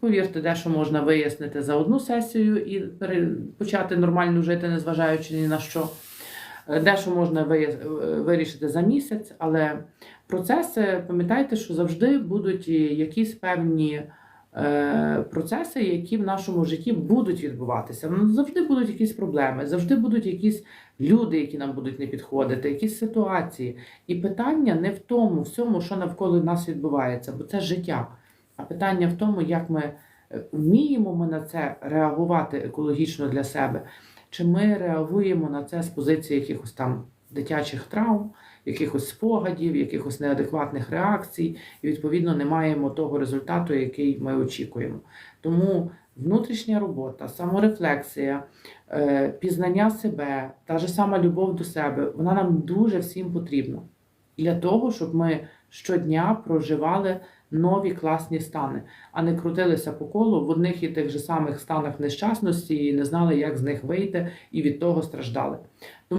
Повірте, дещо можна вияснити за одну сесію і почати нормально жити, незважаючи ні на що. Е, Дещо можна е, вирішити за місяць, але процеси, пам'ятайте, що завжди будуть якісь певні е, процеси, які в нашому житті будуть відбуватися. Ну, завжди будуть якісь проблеми, завжди будуть якісь люди, які нам будуть не підходити, якісь ситуації. І питання не в тому всьому, що навколо нас відбувається, бо це життя. А питання в тому, як ми е, вміємо ми на це реагувати екологічно для себе, чи ми реагуємо на це з позиції якихось там дитячих травм, якихось спогадів, якихось неадекватних реакцій, і відповідно не маємо того результату, який ми очікуємо. Тому внутрішня робота, саморефлексія, е, пізнання себе, та ж сама любов до себе, вона нам дуже всім потрібна для того, щоб ми щодня проживали нові класні стани, а не крутилися по колу в одних і тих же самих станах нещасності і не знали, як з них вийти, і від того страждали.